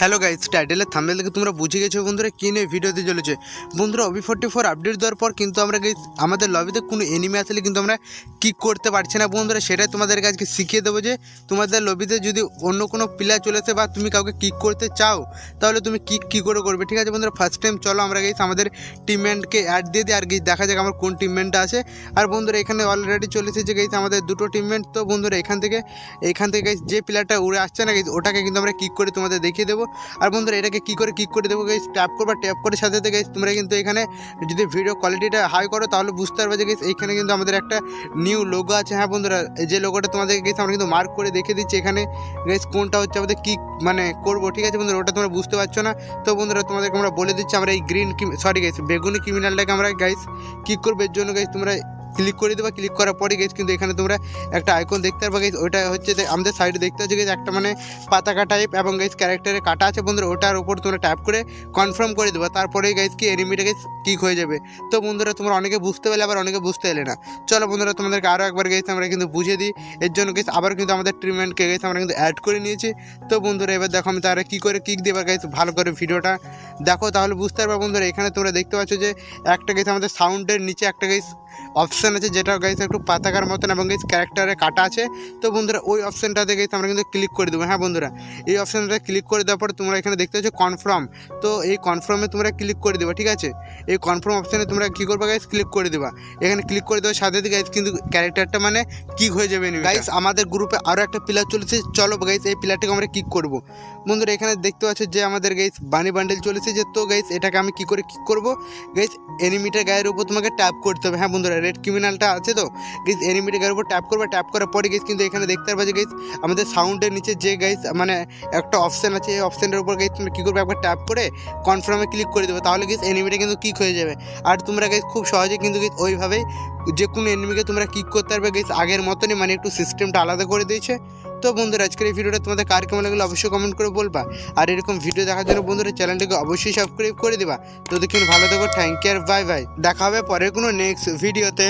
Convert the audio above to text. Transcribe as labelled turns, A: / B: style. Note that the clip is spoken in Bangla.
A: হ্যালো গাইজ টাইটেলের থামলে থেকে তোমরা বুঝে গেছো বন্ধুরা কী নিয়ে ভিডিওতে চলেছে। বন্ধুরা ওবি ফোর্টি ফোর আপডেট দেওয়ার পর কিন্তু আমরা guys আমাদের লবিতে কোনো এনিমি আসলে কিন্তু আমরা কিক করতে পারছি না বন্ধুরা। সেটাই তোমাদেরকে আজকে শিখিয়ে দেবো যে তোমাদের লবিতে যদি অন্য কোনো প্লেয়ার চলে আসে বা তুমি কাউকে কিক করতে চাও তাহলে তুমি কিক কী করে করবে? ঠিক আছে বন্ধুরা ফার্স্ট টাইম চলো আমরা গেছি আমাদের টিমমেন্টকে অ্যাড দিয়ে দিই আর গেছি দেখা যাক আমার কোন টিমমেন্টটা আছে। আর বন্ধুরা এখানে অলরেডি চলেছে যে গেছি আমাদের দুটো টিমমেন্ট তো বন্ধুরা এখান থেকে এখান থেকে যে প্লেয়ারটা উড়ে আসছে না guys, ওটাকে কিন্তু আমরা কিক করে তোমাদের দেখিয়ে দেবো। আর বন্ধুরা, এটাকে কী করে কিক করে দেবো গাইজ ট্যাপ করবা ট্যাপ করে সাথে সাথে guys, তোমরা কিন্তু এখানে যদি ভিডিও কোয়ালিটিটা হাই করো, তাহলে বুঝতে পারবে যে guys, এইখানে কিন্তু আমাদের একটা নিউ লোগো আছে। হ্যাঁ বন্ধুরা যে লোগোটা তোমাদের গেছে আমরা কিন্তু মার্ক করে দেখে দিচ্ছি এখানে। গাইজ কোনটা হচ্ছে আমাদের কিক মানে করব, ঠিক আছে বন্ধুরা? ওটা তোমরা বুঝতে পারছ না। তো বন্ধুরা, তোমাদেরকে আমরা বলে দিচ্ছি, আমরা এই গ্রিন সরি গাইস বেগুনি ক্রিমিনালটাকে আমরা গাইস কিক করব। এর জন্য গাইস তোমরা ক্লিক করে দেবা, ক্লিক করার পরে গেছ কিন্তু এখানে তোমরা একটা আইকন দেখতে পারবে গেছ ওটা হচ্ছে যে আমাদের সাইডে দেখতে হচ্ছে গেছ একটা মানে পাতাকা টাইপ এবং গেছ ক্যারেক্টারে কাটা আছে বন্ধুরা, ওটার উপর তোমরা ট্যাপ করে কনফার্ম করে দেবা তারপরেই গাইজ কি এনিমিটা গেছ কিক হয়ে যাবে। তো বন্ধুরা, তোমরা অনেকে বুঝতে পারলে আবার অনেকে বুঝতে এলে না। চলো বন্ধুরা, তোমাদেরকে আরও একবার গেছ আমরা কিন্তু বুঝিয়ে দিই। এর জন্য গেছ আবার কিন্তু আমাদের ট্রিটমেন্টকে গেছে আমরা কিন্তু অ্যাড করে নিয়েছি। তো বন্ধুরা, এবার দেখো আমি তারা কী করে কিক দেবার গাইছ ভালো করে ভিডিওটা দেখো, তাহলে বুঝতে পারবে বন্ধুরা, এখানে তোমরা দেখতে পাচ্ছ যে একটা গেছে আমাদের সাউন্ডের নিচে একটা গেছ অপশান আছে যেটা গাইস একটু পাতাকার মতন এবং গাইস ক্যারেক্টারে কাটা আছে। তো বন্ধুরা, ওই অপশানটাতে গেছে আমরা কিন্তু ক্লিক করে দেবো। হ্যাঁ বন্ধুরা, এই অপশানটা ক্লিক করে দেওয়ার পরে তোমরা এখানে দেখতে পাচ্ছ কনফার্ম তো এই কনফার্মে তোমরা ক্লিক করে দেবা, ঠিক আছে? এই কনফার্ম অপশানে তোমরা কী করবে গাইস ক্লিক করে দেবা। এখানে ক্লিক করে দেওয়ার সাথে গাইস কিন্তু ক্যারেক্টারটা মানে কিক হয়ে যাবে গাইস আমাদের গ্রুপে আরও একটা প্লেয়ার চলেছে। চলো গাইস এই প্লেয়ারটাকে আমরা কিক করব। বন্ধুরা, এখানে দেখতে পাচ্ছ যে আমাদের গাইস বানি বান্ডেল চলেছে যে, তো গাইস এটাকে আমি কি করে কিক করব? গাইস এনিমিটার গায়ের উপর তোমাকে ট্যাপ করতে হবে। হ্যাঁ বন্ধুরা রেড ক্রিমিনালটা আছে তো? গেস গায়ের উপর ট্যাপ করবে ট্যাপ করার পরে গেস কিন্তু এখানে দেখতে পারবে যে গেছি আমাদের সাউন্ডের নিচে যে গাইস মানে একটা অপশান আছে, এই অপশানের উপর গাইস তোমরা কী করবে? একবার ট্যাপ করে কনফার্মে ক্লিক করে দেবে, তাহলে গাইস এনিমিটা কিন্তু কিক হয়ে যাবে। আর তোমরা গাইস খুব সহজে কিন্তু গেস ওইভাবেই যে কোনো এনিমিকে তোমরা কিক করতে পারবে গেছ আগের মতনই মানে একটু সিস্টেমটা আলাদা করে দিয়েছে। তো বন্ধুরা, আজকের এই ভিডিওটা তোমাদের কার কেমন লাগল অবশ্যই কমেন্ট করে বলবা। আর এরকম ভিডিও দেখার জন্য বন্ধুরা চ্যানেলটিকে অবশ্যই সাবস্ক্রাইব করে দেবা। তো দেখুন ভালো থাকো থ্যাংক ইউ আর বাই বাই দেখা হবে পরের কোনো নেক্সট ভিডিওতে